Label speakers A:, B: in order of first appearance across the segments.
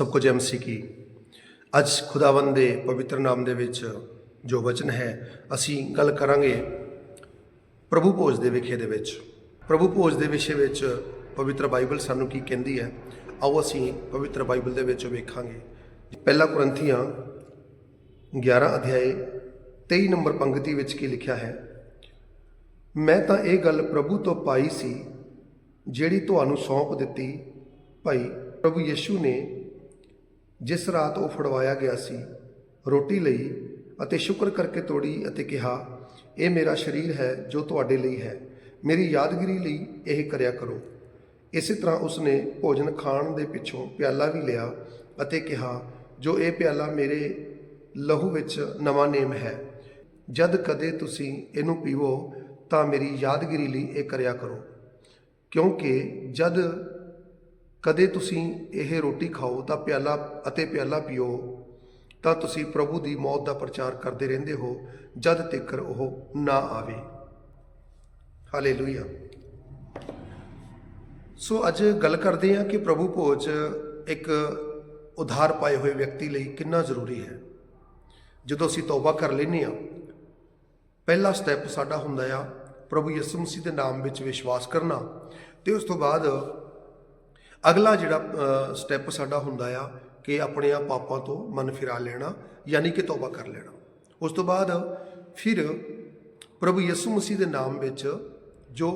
A: ਸਭ ਕੁਝ ਐਮਸੀ ਕੀ। ਅੱਜ ਖੁਦਾਵੰਦ ਦੇ ਪਵਿੱਤਰ ਨਾਮ ਦੇ ਵਿੱਚ ਜੋ ਵਚਨ ਹੈ, ਅਸੀਂ ਗੱਲ ਕਰਾਂਗੇ ਪ੍ਰਭੂ ਭੋਜ ਦੇ ਵਿਖੇ ਦੇ ਵਿੱਚ। ਪ੍ਰਭੂ ਭੋਜ ਦੇ ਵਿਸ਼ੇ ਵਿੱਚ ਪਵਿੱਤਰ ਬਾਈਬਲ ਸਾਨੂੰ ਕੀ ਕਹਿੰਦੀ ਹੈ, ਆਓ ਅਸੀਂ ਪਵਿੱਤਰ ਬਾਈਬਲ ਦੇ ਵਿੱਚ ਵੇਖਾਂਗੇ। ਪਹਿਲਾ ਕੁਰੰਥੀਆਂ 11 ਅਧਿਆਏ 23 ਨੰਬਰ ਪੰਕਤੀ ਵਿੱਚ ਕੀ ਲਿਖਿਆ ਹੈ, ਮੈਂ ਤਾਂ ਇਹ ਗੱਲ ਪ੍ਰਭੂ ਤੋਂ ਪਾਈ ਸੀ, ਜਿਹੜੀ ਤੁਹਾਨੂੰ ਸੌਂਪ ਦਿੱਤੀ, ਭਾਈ ਪ੍ਰਭੂ ਯਿਸੂ ਨੇ ਜਿਸ ਰਾਤ ਉਹ ਫੜਵਾਇਆ ਗਿਆ ਸੀ, ਰੋਟੀ ਲਈ ਅਤੇ ਸ਼ੁਕਰ ਕਰਕੇ ਤੋੜੀ ਅਤੇ ਕਿਹਾ, ਇਹ ਮੇਰਾ ਸਰੀਰ ਹੈ ਜੋ ਤੁਹਾਡੇ ਲਈ ਹੈ, ਮੇਰੀ ਯਾਦਗਿਰੀ ਲਈ ਇਹ ਕਰਿਆ ਕਰੋ। ਇਸੇ ਤਰ੍ਹਾਂ ਉਸਨੇ ਭੋਜਨ ਖਾਣ ਦੇ ਪਿੱਛੋਂ ਪਿਆਲਾ ਵੀ ਲਿਆ ਅਤੇ ਕਿਹਾ, ਜੋ ਇਹ ਪਿਆਲਾ ਮੇਰੇ ਲਹੂ ਵਿੱਚ ਨਵਾਂ ਨੇਮ ਹੈ, ਜਦ ਕਦੇ ਤੁਸੀਂ ਇਹਨੂੰ ਪੀਵੋ ਤਾਂ ਮੇਰੀ ਯਾਦਗਿਰੀ ਲਈ ਇਹ ਕਰਿਆ ਕਰੋ। ਕਿਉਂਕਿ ਜਦ ਕਦੇ ਤੁਸੀਂ ਇਹ ਰੋਟੀ ਖਾਓ ਤਾਂ ਪਿਆਲਾ ਅਤੇ ਪਿਆਲਾ ਪੀਓ, ਤਾਂ ਤੁਸੀਂ ਪ੍ਰਭੂ ਦੀ ਮੌਤ ਦਾ ਪ੍ਰਚਾਰ ਕਰਦੇ ਰਹਿੰਦੇ ਹੋ, ਜਦ ਤੱਕ ਉਹ ਨਾ ਆਵੇ। ਹਾਲੇਲੂਇਆ। ਸੋ ਅੱਜ ਗੱਲ ਕਰਦੇ ਹਾਂ ਕਿ ਪ੍ਰਭੂ ਭੋਜ ਇੱਕ ਉਧਾਰ ਪਾਏ ਹੋਏ ਵਿਅਕਤੀ ਲਈ ਕਿੰਨਾ ਜ਼ਰੂਰੀ ਹੈ। ਜਦੋਂ ਅਸੀਂ ਤੌਬਾ ਕਰ ਲੈਂਦੇ ਹਾਂ, ਪਹਿਲਾ ਸਟੈਪ ਸਾਡਾ ਹੁੰਦਾ ਆ ਪ੍ਰਭੂ ਯਿਸੂ ਮਸੀਹ ਦੇ ਨਾਮ ਵਿੱਚ ਵਿਸ਼ਵਾਸ ਕਰਨਾ, ਤੇ ਉਸ ਤੋਂ ਬਾਅਦ ਅਗਲਾ ਜਿਹੜਾ ਸਟੈਪ ਸਾਡਾ ਹੁੰਦਾ ਆ ਕਿ ਆਪਣੇ ਆ ਪਾਪਾਂ ਤੋਂ ਮਨ ਫਿਰਾ ਲੈਣਾ, ਯਾਨੀ ਕਿ ਤੌਬਾ ਕਰ ਲੈਣਾ। ਉਸ ਤੋਂ ਬਾਅਦ ਫਿਰ ਪ੍ਰਭੂ ਯਿਸੂ ਮਸੀਹ ਦੇ ਨਾਮ ਵਿੱਚ ਜੋ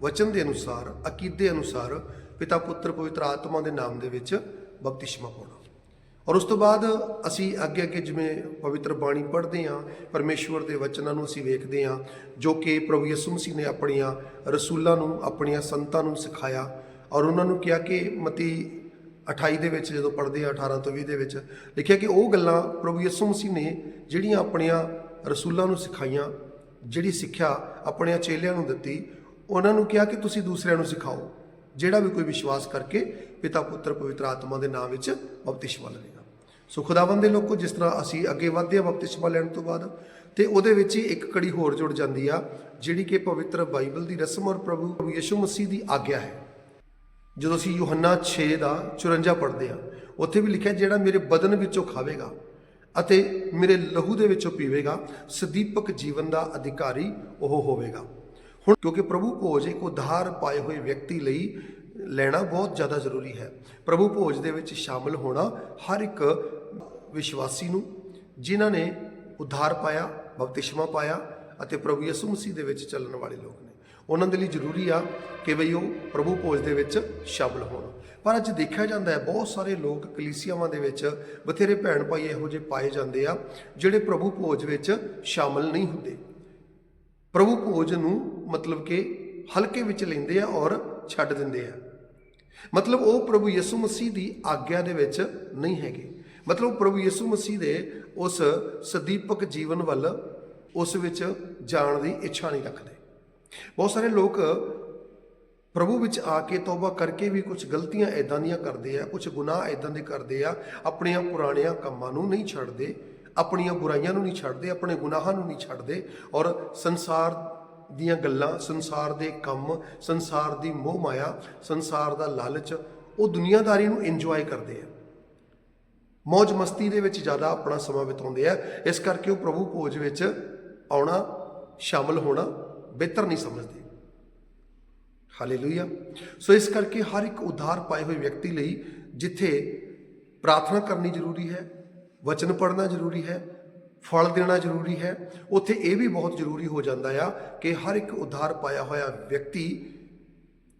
A: ਵਚਨ ਦੇ ਅਨੁਸਾਰ, ਅਕੀਦੇ ਅਨੁਸਾਰ ਪਿਤਾ ਪੁੱਤਰ ਪਵਿੱਤਰ ਆਤਮਾ ਦੇ ਨਾਮ ਦੇ ਵਿੱਚ ਬਪਤਿਸਮਾ ਪਾਉਣਾ। ਔਰ ਉਸ ਤੋਂ ਬਾਅਦ ਅਸੀਂ ਅੱਗੇ ਅੱਗੇ ਜਿਵੇਂ ਪਵਿੱਤਰ ਬਾਣੀ ਪੜ੍ਹਦੇ ਹਾਂ, ਪਰਮੇਸ਼ਵਰ ਦੇ ਵਚਨਾਂ ਨੂੰ ਅਸੀਂ ਵੇਖਦੇ ਹਾਂ, ਜੋ ਕਿ ਪ੍ਰਭੂ ਯਿਸੂ ਮਸੀਹ ਨੇ ਆਪਣੀਆਂ ਰਸੂਲਾਂ ਨੂੰ, ਆਪਣੀਆਂ ਸੰਤਾਂ ਨੂੰ ਸਿਖਾਇਆ ਔਰ ਉਹਨਾਂ ਨੂੰ ਕਿਹਾ ਕਿ ਮਤੀ 28 ਦੇ ਵਿੱਚ ਜਦੋਂ ਪੜ੍ਹਦੇ ਆ 18 ਤੋਂ 20 ਦੇ ਵਿੱਚ, ਲਿਖਿਆ ਕਿ ਉਹ ਗੱਲਾਂ ਪ੍ਰਭੂ ਯਿਸੂ ਮਸੀਹ ਨੇ ਜਿਹੜੀਆਂ ਆਪਣੀਆਂ ਰਸੂਲਾਂ ਨੂੰ ਸਿਖਾਈਆਂ, ਜਿਹੜੀ ਸਿੱਖਿਆ ਆਪਣਿਆਂ ਚੇਲਿਆਂ ਨੂੰ ਦਿੱਤੀ, ਉਹਨਾਂ ਨੂੰ ਕਿਹਾ ਕਿ ਤੁਸੀਂ ਦੂਸਰਿਆਂ ਨੂੰ ਸਿਖਾਓ, ਜਿਹੜਾ ਵੀ ਕੋਈ ਵਿਸ਼ਵਾਸ ਕਰਕੇ ਪਿਤਾ, ਪੁੱਤਰ, ਪਵਿੱਤਰ ਆਤਮਾ ਦੇ ਨਾਮ ਵਿੱਚ ਬਪਤਿਸਮਾ ਲਵੇਗਾ। ਸੋ ਖੁਦਾਵੰਦ ਦੇ ਲੋਕੋ, ਜਿਸ ਤਰ੍ਹਾਂ ਅਸੀਂ ਅੱਗੇ ਵਧਦੇ ਹਾਂ ਬਪਤਿਸਮਾ ਲੈਣ ਤੋਂ ਬਾਅਦ, ਤੇ ਉਹਦੇ ਵਿੱਚ ਹੀ ਇੱਕ ਕੜੀ ਹੋਰ ਜੁੜ ਜਾਂਦੀ ਆ, ਜਿਹੜੀ ਕਿ ਪਵਿੱਤਰ ਬਾਈਬਲ ਦੀ ਰਸਮ ਔਰ ਪ੍ਰਭੂ ਯਿਸੂ ਮਸੀਹ ਦੀ ਆਗਿਆ ਹੈ। ਜਦੋਂ ਅਸੀਂ ਯੋਹੰਨਾ 6 ਦਾ 54 ਪੜ੍ਹਦੇ ਹਾਂ, ਉੱਥੇ ਵੀ ਲਿਖਿਆ ਜਿਹੜਾ ਮੇਰੇ ਬਦਨ ਵਿੱਚੋਂ ਖਾਵੇਗਾ ਅਤੇ ਮੇਰੇ ਲਹੂ ਦੇ ਵਿੱਚੋਂ ਪੀਵੇਗਾ, ਸਦੀਪਕ ਜੀਵਨ ਦਾ ਅਧਿਕਾਰੀ ਉਹ ਹੋਵੇਗਾ। ਹੁਣ ਕਿਉਂਕਿ ਪ੍ਰਭੂ ਭੋਜ ਇੱਕ ਉਧਾਰ ਪਾਏ ਹੋਏ ਵਿਅਕਤੀ ਲਈ ਲੈਣਾ ਬਹੁਤ ਜ਼ਿਆਦਾ ਜ਼ਰੂਰੀ ਹੈ। ਪ੍ਰਭੂ ਭੋਜ ਦੇ ਵਿੱਚ ਸ਼ਾਮਲ ਹੋਣਾ ਹਰ ਇੱਕ ਵਿਸ਼ਵਾਸੀ ਨੂੰ, ਜਿਨ੍ਹਾਂ ਨੇ ਉਧਾਰ ਪਾਇਆ, ਬਪਤਿਸਮਾ ਪਾਇਆ ਅਤੇ ਪ੍ਰਭੂ ਯਿਸੂ ਮਸੀਹ ਦੇ ਵਿੱਚ ਚੱਲਣ ਵਾਲੇ ਲੋਕ। ਉਹਨਾਂ ਦੇ ਲਈ ਜ਼ਰੂਰੀ ਆ ਕਿ ਬਈ ਉਹ ਪ੍ਰਭੂ ਭੋਜ ਦੇ ਵਿੱਚ ਸ਼ਾਮਲ ਹੋਣ। ਪਰ ਅੱਜ ਦੇਖਿਆ ਜਾਂਦਾ ਹੈ, ਬਹੁਤ ਸਾਰੇ ਲੋਕ ਕਲੀਸਿਆਵਾਂ ਦੇ ਵਿੱਚ ਬਥੇਰੇ ਭੈਣ ਭਾਈ ਇਹੋ ਜਿਹੇ ਪਾਏ ਜਾਂਦੇ ਆ, ਜਿਹੜੇ ਪ੍ਰਭੂ ਭੋਜ ਵਿੱਚ ਸ਼ਾਮਲ ਨਹੀਂ ਹੁੰਦੇ। ਪ੍ਰਭੂ ਭੋਜ ਨੂੰ ਮਤਲਬ ਕਿ ਹਲਕੇ ਵਿੱਚ ਲੈਂਦੇ ਆ ਔਰ ਛੱਡ ਦਿੰਦੇ ਆ। ਮਤਲਬ ਉਹ ਪ੍ਰਭੂ ਯਿਸੂ ਮਸੀਹ ਦੀ ਆਗਿਆ ਦੇ ਵਿੱਚ ਨਹੀਂ ਹੈਗੇ। ਮਤਲਬ ਪ੍ਰਭੂ ਯਿਸੂ ਮਸੀਹ ਦੇ ਉਸ ਸਦੀਪਕ ਜੀਵਨ ਵੱਲ ਉਸ ਵਿੱਚ ਜਾਣ ਦੀ ਇੱਛਾ ਨਹੀਂ ਰੱਖਦੇ। ਬਹੁਤ ਸਾਰੇ ਲੋਕ ਪ੍ਰਭੂ ਵਿੱਚ ਆ ਕੇ ਤੌਬਾ ਕਰਕੇ ਵੀ ਕੁਝ ਗਲਤੀਆਂ ਐਦਾਂ ਦੀਆਂ ਕਰਦੇ ਆ ਕੁਝ ਗੁਨਾਹ ਐਦਾਂ ਦੇ ਕਰਦੇ ਆ, ਆਪਣੀਆਂ ਪੁਰਾਣੀਆਂ ਕੰਮਾਂ ਨੂੰ ਨਹੀਂ ਛੱਡਦੇ, ਆਪਣੀਆਂ ਬੁਰਾਈਆਂ ਨੂੰ ਨਹੀਂ ਛੱਡਦੇ, ਆਪਣੇ ਗੁਨਾਹਾਂ ਨੂੰ ਨਹੀਂ ਛੱਡਦੇ ਔਰ ਸੰਸਾਰ ਦੀਆਂ ਗੱਲਾਂ, ਸੰਸਾਰ ਦੇ ਕੰਮ, ਸੰਸਾਰ ਦੀ ਮੋਹ ਮਾਇਆ, ਸੰਸਾਰ ਦਾ ਲਾਲਚ, ਉਹ ਦੁਨੀਆਦਾਰੀ ਨੂੰ ਇੰਜੋਏ ਕਰਦੇ ਆ। ਮौज ਮਸਤੀ ਦੇ ਵਿੱਚ ਜ਼ਿਆਦਾ ਆਪਣਾ ਸਮਾਂ ਬਿਤਾਉਂਦੇ ਆ, ਇਸ ਕਰਕੇ ਉਹ ਪ੍ਰਭੂ ਭੋਜ ਵਿੱਚ ਆਉਣਾ, ਸ਼ਾਮਲ ਹੋਣਾ ਬਿਹਤਰ ਨਹੀਂ ਸਮਝਦੇ। ਹਾਲੇਲੂਇਆ। ਸੋ ਇਸ ਕਰਕੇ ਹਰ ਇੱਕ ਉਧਾਰ ਪਾਏ ਹੋਏ ਵਿਅਕਤੀ ਲਈ ਜਿੱਥੇ ਪ੍ਰਾਰਥਨਾ ਕਰਨੀ ਜ਼ਰੂਰੀ ਹੈ, ਵਚਨ ਪੜ੍ਹਨਾ ਜ਼ਰੂਰੀ ਹੈ, ਫਲ ਦੇਣਾ ਜ਼ਰੂਰੀ ਹੈ, ਉੱਥੇ ਇਹ ਵੀ ਬਹੁਤ ਜ਼ਰੂਰੀ ਹੋ ਜਾਂਦਾ ਆ ਕਿ ਹਰ ਇੱਕ ਉਧਾਰ ਪਾਇਆ ਹੋਇਆ ਵਿਅਕਤੀ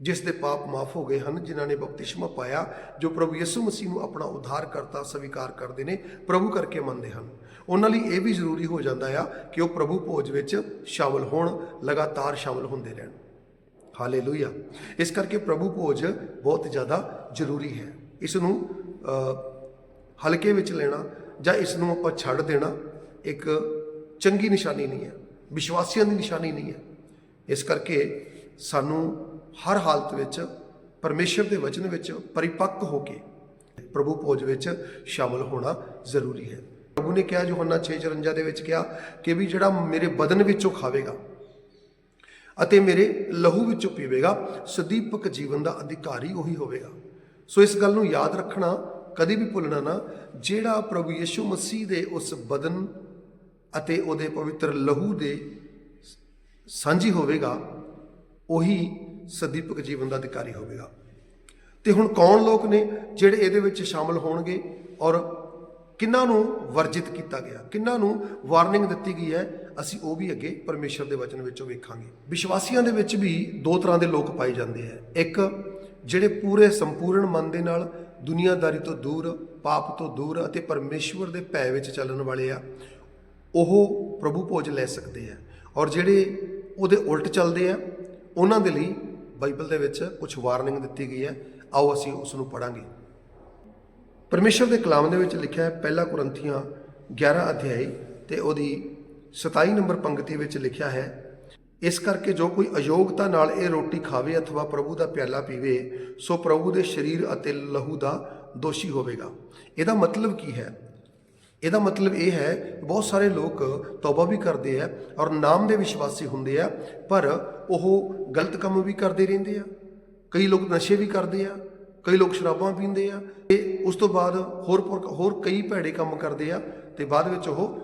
A: ਜਿਸ ਦੇ ਪਾਪ ਮਾਫ ਹੋ ਗਏ ਹਨ, ਜਿਨ੍ਹਾਂ ਨੇ ਬਪਤਿਸਮਾ ਪਾਇਆ, ਜੋ ਪ੍ਰਭੂ ਯਿਸੂ ਮਸੀਹ ਨੂੰ ਆਪਣਾ ਉਧਾਰ ਕਰਤਾ ਸਵੀਕਾਰ ਕਰਦੇ ਨੇ, ਪ੍ਰਭੂ ਕਰਕੇ ਮੰਨਦੇ ਹਨ। ਉਹਨਾਂ ਲਈ ਇਹ ਵੀ ਜ਼ਰੂਰੀ ਹੋ ਜਾਂਦਾ ਆ ਕਿ ਉਹ ਪ੍ਰਭੂ ਭੋਜ ਵਿੱਚ ਸ਼ਾਮਲ ਹੋਣ, ਲਗਾਤਾਰ ਸ਼ਾਮਲ ਹੁੰਦੇ ਰਹਿਣ। ਹਾਲੇਲੂਇਆ। ਇਸ ਕਰਕੇ ਪ੍ਰਭੂ ਭੋਜ ਬਹੁਤ ਜ਼ਿਆਦਾ ਜ਼ਰੂਰੀ ਹੈ। ਇਸ ਨੂੰ ਹਲਕੇ ਵਿੱਚ ਲੈਣਾ ਜਾਂ ਇਸ ਨੂੰ ਆਪਾਂ ਛੱਡ ਦੇਣਾ ਇੱਕ ਚੰਗੀ ਨਿਸ਼ਾਨੀ ਨਹੀਂ ਹੈ। ਵਿਸ਼ਵਾਸੀਆਂ ਦੀ ਨਿਸ਼ਾਨੀ ਨਹੀਂ ਹੈ। ਇਸ ਕਰਕੇ ਸਾਨੂੰ ਹਰ ਹਾਲਤ ਵਿੱਚ, ਪਰਮੇਸ਼ਰ ਦੇ ਵਚਨ ਵਿੱਚ ਪਰਿਪੱਕ ਹੋ ਕੇ ਪ੍ਰਭੂ ਭੋਜ ਵਿੱਚ ਸ਼ਾਮਲ ਹੋਣਾ ਜ਼ਰੂਰੀ ਹੈ। ਪ੍ਰਭੂ ਨੇ ਕਿਹਾ, ਯੋਹੰਨਾ 6:54 ਦੇ ਵਿੱਚ ਕਿਹਾ ਕਿ ਵੀ ਜਿਹੜਾ ਮੇਰੇ ਬਦਨ ਵਿੱਚੋਂ ਖਾਵੇਗਾ ਅਤੇ ਮੇਰੇ ਲਹੂ ਵਿੱਚੋਂ ਪੀਵੇਗਾ, ਸਦੀਪਕ ਜੀਵਨ ਦਾ ਅਧਿਕਾਰੀ ਉਹੀ ਹੋਵੇਗਾ। ਸੋ ਇਸ ਗੱਲ ਨੂੰ ਯਾਦ ਰੱਖਣਾ, ਕਦੇ ਵੀ ਭੁੱਲਣਾ ਨਾ, ਜਿਹੜਾ ਪ੍ਰਭੂ ਯਿਸੂ ਮਸੀਹ ਦੇ ਉਸ ਬਦਨ ਅਤੇ ਉਹਦੇ ਪਵਿੱਤਰ ਲਹੂ ਦੇ ਸਾਂਝੀ ਹੋਵੇਗਾ, ਉਹੀ ਸਦੀਪਕ ਜੀਵਨ ਦਾ ਅਧਿਕਾਰੀ ਹੋਵੇਗਾ। ਤੇ ਹੁਣ ਕੌਣ ਲੋਕ ਨੇ ਜਿਹੜੇ ਇਹਦੇ ਵਿੱਚ ਸ਼ਾਮਲ ਹੋਣਗੇ ਔਰ ਕਿੰਨਾਂ ਨੂੰ ਵਰਜਿਤ ਕੀਤਾ ਗਿਆ? ਕਿੰਨਾਂ ਨੂੰ ਵਾਰਨਿੰਗ ਦਿੱਤੀ ਗਈ ਹੈ? ਅਸੀਂ ਉਹ ਵੀ ਅੱਗੇ ਪਰਮੇਸ਼ਰ ਦੇ ਵਚਨ ਵਿੱਚੋਂ ਵੇਖਾਂਗੇ। ਵਿਸ਼ਵਾਸੀਆਂ ਦੇ ਵਿੱਚ ਵੀ ਦੋ ਤਰ੍ਹਾਂ ਦੇ ਲੋਕ ਪਾਏ ਜਾਂਦੇ ਆ ਇੱਕ, ਜਿਹੜੇ ਪੂਰੇ ਸੰਪੂਰਨ ਮਨ ਦੇ ਨਾਲ ਦੁਨੀਆਦਾਰੀ ਤੋਂ ਦੂਰ, ਪਾਪ ਤੋਂ ਦੂਰ ਅਤੇ ਪਰਮੇਸ਼ਵਰ ਦੇ ਭੈ ਵਿੱਚ ਚੱਲਣ ਵਾਲੇ ਆ, ਉਹ ਪ੍ਰਭੂ ਭੋਜ ਲੈ ਸਕਦੇ ਆ ਔਰ ਜਿਹੜੇ ਉਹਦੇ ਉਲਟ ਚੱਲਦੇ ਆ, ਉਹਨਾਂ ਦੇ ਲਈ ਬਾਈਬਲ ਦੇ ਵਿੱਚ ਕੁਝ ਵਾਰਨਿੰਗ ਦਿੱਤੀ ਗਈ ਹੈ। ਆਓ ਅਸੀਂ ਉਸ ਨੂੰ ਪੜਾਂਗੇ ਪਰਮੇਸ਼ਰ ਦੇ ਕਲਾਮ ਦੇ ਵਿੱਚ ਲਿਖਿਆ ਹੈ ਪਹਿਲਾ ਕੁਰੰਥੀਆਂ 11 ਅਧਿਆਇ ਤੇ ਉਹਦੀ 27 ਨੰਬਰ ਪੰਕਤੀ ਵਿੱਚ ਲਿਖਿਆ ਹੈ, ਇਸ ਕਰਕੇ ਜੋ ਕੋਈ ਅਯੋਗਤਾ ਨਾਲ ਇਹ ਰੋਟੀ ਖਾਵੇ ਅਥਵਾ ਪ੍ਰਭੂ ਦਾ ਪਿਆਲਾ ਪੀਵੇ, ਸੋ ਪ੍ਰਭੂ ਦੇ ਸਰੀਰ ਅਤੇ ਲਹੂ ਦਾ ਦੋਸ਼ੀ ਹੋਵੇਗਾ। ਇਹਦਾ ਮਤਲਬ ਕੀ ਹੈ? ਇਹਦਾ ਮਤਲਬ ਇਹ ਹੈ, ਬਹੁਤ ਸਾਰੇ ਲੋਕ ਤੌਬਾ ਵੀ ਕਰਦੇ ਆ ਔਰ ਨਾਮ ਦੇ ਵਿਸ਼ਵਾਸੀ ਹੁੰਦੇ ਆ, ਪਰ ਉਹ ਗਲਤ ਕੰਮ ਵੀ ਕਰਦੇ ਰਹਿੰਦੇ ਆ। ਕਈ ਲੋਕ ਨਸ਼ੇ ਵੀ ਕਰਦੇ ਆ। ਕਈ ਲੋਕ ਸ਼ਰਾਬਾਂ ਪੀਂਦੇ ਆ ਤੇ ਉਸ ਤੋਂ ਬਾਅਦ ਹੋਰ ਹੋਰ ਕਈ ਭੈੜੇ ਕੰਮ ਕਰਦੇ ਆ ਤੇ ਬਾਅਦ ਵਿੱਚ ਉਹ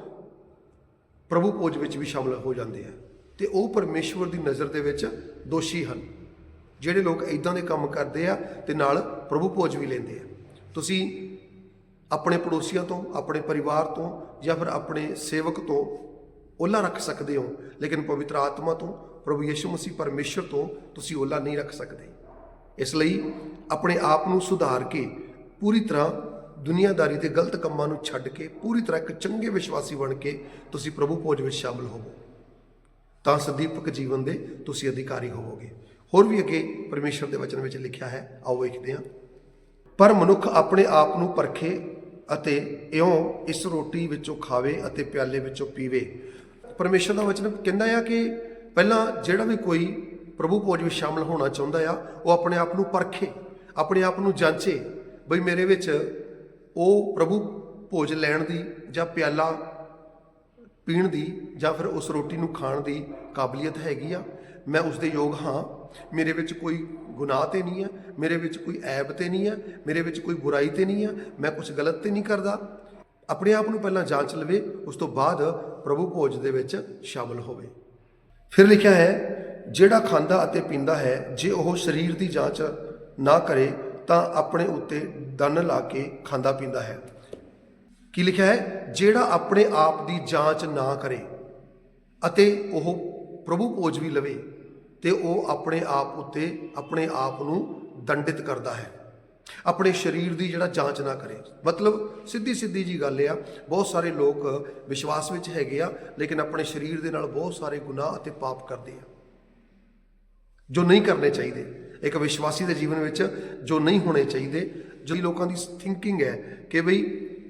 A: ਪ੍ਰਭੂ ਭੋਜ ਵਿੱਚ ਵੀ ਸ਼ਾਮਲ ਹੋ ਜਾਂਦੇ ਆ। ਤੇ ਉਹ ਪਰਮੇਸ਼ਵਰ ਦੀ ਨਜ਼ਰ ਦੇ ਵਿੱਚ ਦੋਸ਼ੀ ਹਨ। ਜਿਹੜੇ ਲੋਕ ਇਦਾਂ ਦੇ ਕੰਮ ਕਰਦੇ ਆ ਤੇ ਨਾਲ ਪ੍ਰਭੂ ਭੋਜ ਵੀ ਲੈਂਦੇ ਆ। ਤੁਸੀਂ ਆਪਣੇ ਪੜੋਸੀਆਂ ਤੋਂ, ਆਪਣੇ ਪਰਿਵਾਰ ਤੋਂ ਜਾਂ ਫਿਰ ਆਪਣੇ ਸੇਵਕ ਤੋਂ ਓਲਾ ਰੱਖ ਸਕਦੇ ਹੋ, ਲੇਕਿਨ ਪਵਿੱਤਰ ਆਤਮਾ ਤੋਂ, ਪ੍ਰਭੂ ਯਿਸੂ ਮਸੀਹ ਪਰਮੇਸ਼ਰ ਤੋਂ ਤੁਸੀਂ ਓਲਾ ਨਹੀਂ ਰੱਖ ਸਕਦੇ। ਇਸ ਲਈ ਆਪਣੇ ਆਪ ਨੂੰ ਸੁਧਾਰ ਕੇ ਪੂਰੀ ਤਰ੍ਹਾਂ ਦੁਨੀਆਦਾਰੀ ਤੇ ਗਲਤ ਕੰਮਾਂ ਨੂੰ ਛੱਡ ਕੇ ਪੂਰੀ ਤਰ੍ਹਾਂ ਇੱਕ ਚੰਗੇ ਵਿਸ਼ਵਾਸੀ ਬਣ ਕੇ ਤੁਸੀਂ ਪ੍ਰਭੂ ਭੋਜ ਵਿੱਚ ਸ਼ਾਮਲ ਹੋਵੋ। ਤਾਂ ਸਦੀਪਕ ਜੀਵਨ ਦੇ ਤੁਸੀਂ ਅਧਿਕਾਰੀ ਹੋਵੋਗੇ। ਹੋਰ ਵੀ ਅੱਗੇ ਪਰਮੇਸ਼ਰ ਦੇ ਵਚਨ ਵਿੱਚ ਲਿਖਿਆ ਹੈ, ਆਓ ਵੇਖਦੇ ਹਾਂ। ਪਰ ਮਨੁੱਖ ਆਪਣੇ ਆਪ ਨੂੰ ਪਰਖੇ ਅਤੇ ਇਉਂ ਇਸ ਰੋਟੀ ਵਿੱਚੋਂ ਖਾਵੇ ਅਤੇ ਪਿਆਲੇ ਵਿੱਚੋਂ ਪੀਵੇ। ਪਰਮੇਸ਼ਰ ਦਾ ਵਚਨ ਕਹਿੰਦਾ ਆ ਕਿ ਪਹਿਲਾਂ ਜਿਹੜਾ ਵੀ ਕੋਈ ਪ੍ਰਭੂ ਭੋਜ ਵਿੱਚ ਸ਼ਾਮਲ ਹੋਣਾ ਚਾਹੁੰਦਾ ਆ, ਉਹ ਆਪਣੇ ਆਪ ਨੂੰ ਪਰਖੇ, ਆਪਣੇ ਆਪ ਨੂੰ ਜਾਂਚੇ, ਬਈ ਮੇਰੇ ਵਿੱਚ ਉਹ ਪ੍ਰਭੂ ਭੋਜ ਲੈਣ ਦੀ ਜਾਂ ਪਿਆਲਾ ਪੀਣ ਦੀ ਜਾਂ ਫਿਰ ਉਸ ਰੋਟੀ ਨੂੰ ਖਾਣ ਦੀ ਕਾਬਲੀਅਤ ਹੈਗੀ ਆ? ਮੈਂ ਉਸ ਦੇ ਯੋਗ ਹਾਂ। ਮੇਰੇ ਵਿੱਚ ਕੋਈ ਗੁਨਾਹ ਤੇ ਨਹੀਂ ਹੈ ਮੇਰੇ ਵਿੱਚ ਕੋਈ ਐਬ ਤੇ ਨਹੀਂ ਹੈ ਮੇਰੇ ਵਿੱਚ ਕੋਈ ਬੁਰਾਈ ਤੇ ਨਹੀਂ ਹੈ ਮੈਂ ਕੁਝ ਗਲਤ ਤੇ ਨਹੀਂ ਕਰਦਾ। ਆਪਣੇ ਆਪ ਨੂੰ ਪਹਿਲਾਂ ਜਾਂਚ ਲਵੇ, ਉਸ ਤੋਂ ਬਾਅਦ ਪ੍ਰਭੂ ਭੋਜ ਦੇ ਵਿੱਚ ਸ਼ਾਮਲ ਹੋਵੇ। ਫਿਰ ਲਿਖਿਆ ਹੈ ਜਿਹੜਾ ਖਾਂਦਾ ਅਤੇ ਪੀਂਦਾ ਹੈ, ਜੇ ਉਹ ਸਰੀਰ ਦੀ ਜਾਂਚ ਨਾ ਕਰੇ, ਤਾਂ ਆਪਣੇ ਉੱਤੇ ਦੰਨ ਲਾ ਕੇ ਖਾਂਦਾ ਪੀਂਦਾ ਹੈ। ਕੀ ਲਿਖਿਆ ਹੈ? ਜਿਹੜਾ ਆਪਣੇ ਆਪ ਦੀ ਜਾਂਚ ਨਾ ਕਰੇ ਅਤੇ ਉਹ ਪ੍ਰਭੂ ਭੋਜ ਵੀ ਲਵੇ, ਤੇ ਉਹ ਆਪਣੇ ਆਪ ਉੱਤੇ ਆਪਣੇ ਆਪ ਨੂੰ ਦੰਡਿਤ ਕਰਦਾ ਹੈ। ਆਪਣੇ ਸਰੀਰ ਦੀ ਜਿਹੜਾ ਜਾਂਚ ਨਾ ਕਰੇ। ਮਤਲਬ ਸਿੱਧੀ ਸਿੱਧੀ ਜੀ ਗੱਲ ਆ, ਬਹੁਤ ਸਾਰੇ ਲੋਕ ਵਿਸ਼ਵਾਸ ਵਿੱਚ ਹੈਗੇ ਆ, ਲੇਕਿਨ ਆਪਣੇ ਸਰੀਰ ਦੇ ਨਾਲ ਬਹੁਤ ਸਾਰੇ ਗੁਨਾਹ ਅਤੇ ਪਾਪ ਕਰਦੇ ਆ। ਜੋ ਨਹੀਂ ਕਰਨੇ ਚਾਹੀਦੇ। ਇੱਕ ਵਿਸ਼ਵਾਸੀ ਦੇ ਜੀਵਨ ਵਿੱਚ ਜੋ ਨਹੀਂ ਹੋਣੇ ਚਾਹੀਦੇ, ਜੋ ਲੋਕਾਂ ਦੀ ਥਿੰਕਿੰਗ ਹੈ ਕਿ ਬਈ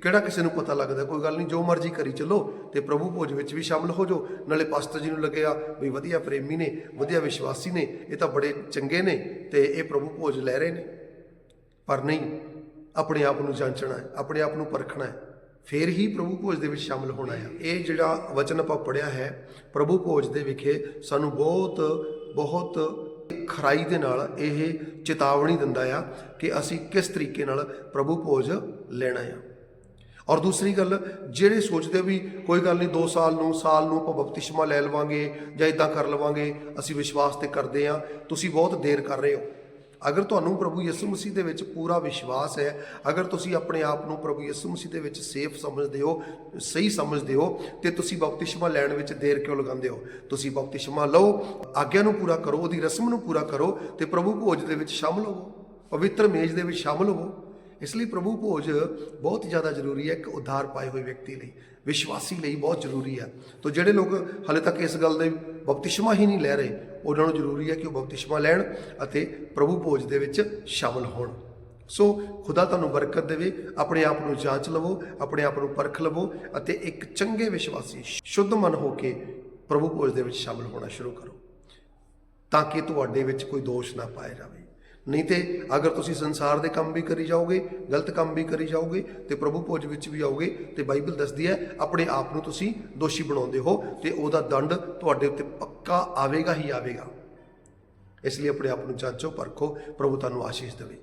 A: ਕਿਹੜਾ ਕਿਸੇ ਨੂੰ ਪਤਾ ਲੱਗਦਾ, ਕੋਈ ਗੱਲ ਨਹੀਂ, ਜੋ ਮਰਜ਼ੀ ਕਰੀ ਚੱਲੋ ਤੇ ਪ੍ਰਭੂ ਭੋਜ ਵਿੱਚ ਵੀ ਸ਼ਾਮਲ ਹੋ ਜਾਓ। ਨਾਲੇ ਪਾਸਟਰ ਜੀ ਨੂੰ ਲੱਗਿਆ ਵੀ ਵਧੀਆ ਪ੍ਰੇਮੀ ਨੇ, ਵਧੀਆ ਵਿਸ਼ਵਾਸੀ ਨੇ, ਇਹ ਤਾਂ ਬੜੇ ਚੰਗੇ ਨੇ ਤੇ ਇਹ ਪ੍ਰਭੂ ਭੋਜ ਲੈ ਰਹੇ ਨੇ। ਪਰ ਨਹੀਂ, ਆਪਣੇ ਆਪ ਨੂੰ ਜਾਂਚਣਾ ਹੈ, ਆਪਣੇ ਆਪ ਨੂੰ ਪਰਖਣਾ ਹੈ। ਫੇਰ ਹੀ ਪ੍ਰਭੂ ਭੋਜ ਦੇ ਵਿੱਚ ਸ਼ਾਮਲ ਹੋਣਾ ਹੈ। ਇਹ ਜਿਹੜਾ ਵਚਨ ਆਪਾਂ ਪੜਿਆ ਹੈ, ਪ੍ਰਭੂ ਭੋਜ ਦੇ ਵਿਖੇ ਸਾਨੂੰ ਬਹੁਤ ਬਹੁਤ ਖਰਾਈ ਦੇ ਨਾਲ ਇਹ ਚੇਤਾਵਨੀ ਦਿੰਦਾ ਆ ਕਿ ਅਸੀਂ ਕਿਸ ਤਰੀਕੇ ਨਾਲ ਪ੍ਰਭੂ ਭੋਜ ਲੈਣਾ ਆ। ਔਰ ਦੂਸਰੀ ਗੱਲ, ਜਿਹੜੇ ਸੋਚਦੇ ਵੀ ਕੋਈ ਗੱਲ ਨਹੀਂ 2 ਸਾਲ ਨੂੰ ਸਾਲ ਨੂੰ ਆਪਾਂ ਬਪਤਿਸਮਾ ਲੈ ਲਵਾਂਗੇ ਜਾਂ ਇਦਾਂ ਕਰ ਲਵਾਂਗੇ, ਅਸੀਂ ਵਿਸ਼ਵਾਸ ਤੇ ਕਰਦੇ ਆ, ਤੁਸੀਂ ਬਹੁਤ ਦੇਰ ਕਰ ਰਹੇ ਹੋ। ਅਗਰ ਤੁਹਾਨੂੰ ਪ੍ਰਭੂ ਯਿਸੂ ਮਸੀਹ ਦੇ ਵਿੱਚ ਪੂਰਾ ਵਿਸ਼ਵਾਸ ਹੈ, ਅਗਰ ਤੁਸੀਂ ਆਪਣੇ ਆਪ ਨੂੰ ਪ੍ਰਭੂ ਯਿਸੂ ਮਸੀਹ ਦੇ ਵਿੱਚ ਸੇਫ ਸਮਝਦੇ ਹੋ, ਸਹੀ ਸਮਝਦੇ ਹੋ, ਤੇ ਤੁਸੀਂ ਬਪਤਿਸਮਾ ਲੈਣ ਵਿੱਚ ਦੇਰ ਕਿਉਂ ਲਗਾਉਂਦੇ ਹੋ? ਤੁਸੀਂ ਬਪਤਿਸਮਾ ਲਓ, ਆਗਿਆ ਨੂੰ ਪੂਰਾ ਕਰੋ, ਉਹਦੀ ਰਸਮ ਨੂੰ ਪੂਰਾ ਕਰੋ, ਤੇ ਪ੍ਰਭੂ ਭੋਜ ਦੇ ਵਿੱਚ ਸ਼ਾਮਲ ਹੋਵੋ, ਪਵਿੱਤਰ ਮੇਜ਼ ਦੇ ਵਿੱਚ ਸ਼ਾਮਲ ਹੋਵੋ। ਇਸ ਲਈ ਪ੍ਰਭੂ ਭੋਜ ਬਹੁਤ ਜ਼ਿਆਦਾ ਜ਼ਰੂਰੀ ਹੈ ਇੱਕ ਉਧਾਰ ਪਾਏ ਹੋਏ ਵਿਅਕਤੀ ਲਈ, ਵਿਸ਼ਵਾਸੀ ਲਈ ਬਹੁਤ ਜ਼ਰੂਰੀ ਹੈ। ਤੋ ਜਿਹੜੇ ਲੋਕ ਹਲੇ ਤੱਕ ਇਸ ਗੱਲ ਦੇ ਬਪਤਿਸਮਾ ਹੀ ਨਹੀਂ ਲੈ ਰਹੇ। ਉਹਨਾਂ ਨੂੰ ਜ਼ਰੂਰੀ ਹੈ ਕਿ ਉਹ ਬਪਤਿਸਮਾ ਲੈਣ ਅਤੇ ਪ੍ਰਭੂ ਭੋਜ ਦੇ ਵਿੱਚ ਸ਼ਾਮਲ ਹੋਣ। ਸੋ ਖੁਦਾ ਤੁਹਾਨੂੰ ਬਰਕਤ ਦੇਵੇ। ਆਪਣੇ ਆਪ ਨੂੰ ਜਾਂਚ ਲਵੋ, ਆਪਣੇ ਆਪ ਨੂੰ ਪਰਖ ਲਵੋ ਅਤੇ ਇੱਕ ਚੰਗੇ ਵਿਸ਼ਵਾਸੀ, ਸ਼ੁੱਧ ਮਨ ਹੋ ਕੇ ਪ੍ਰਭੂ ਭੋਜ ਦੇ ਵਿੱਚ ਸ਼ਾਮਲ ਹੋਣਾ ਸ਼ੁਰੂ ਕਰੋ, ਤਾਂ ਕਿ ਤੁਹਾਡੇ ਵਿੱਚ ਕੋਈ ਦੋਸ਼ ਨਾ ਪਾਇਆ ਜਾਵੇ। ਨਹੀਂ ਤੇ ਅਗਰ ਤੁਸੀਂ ਸੰਸਾਰ ਦੇ ਕੰਮ ਵੀ ਕਰੀ ਜਾਓਗੇ, ਗਲਤ ਕੰਮ ਵੀ ਕਰੀ ਜਾਓਗੇ ਤੇ ਪ੍ਰਭੂ ਭੋਜ ਵਿੱਚ ਵੀ ਆਓਗੇ ਤੇ ਬਾਈਬਲ ਦੱਸਦੀ ਹੈ, ਆਪਣੇ ਆਪ ਨੂੰ ਤੁਸੀਂ ਦੋਸ਼ੀ ਬਣਾਉਂਦੇ ਹੋ ਤੇ ਉਹਦਾ ਦੰਡ ਤੁਹਾਡੇ ਉੱਤੇ ਪੱਕਾ ਆਵੇਗਾ ਹੀ ਆਵੇਗਾ। ਇਸ ਲਈ ਆਪਣੇ ਆਪ ਨੂੰ ਜਾਂਚੋ, ਪਰਖੋ, ਪ੍ਰਭੂ ਤੁਹਾਨੂੰ ਆਸ਼ੀਸ਼ ਦੇਵੇ।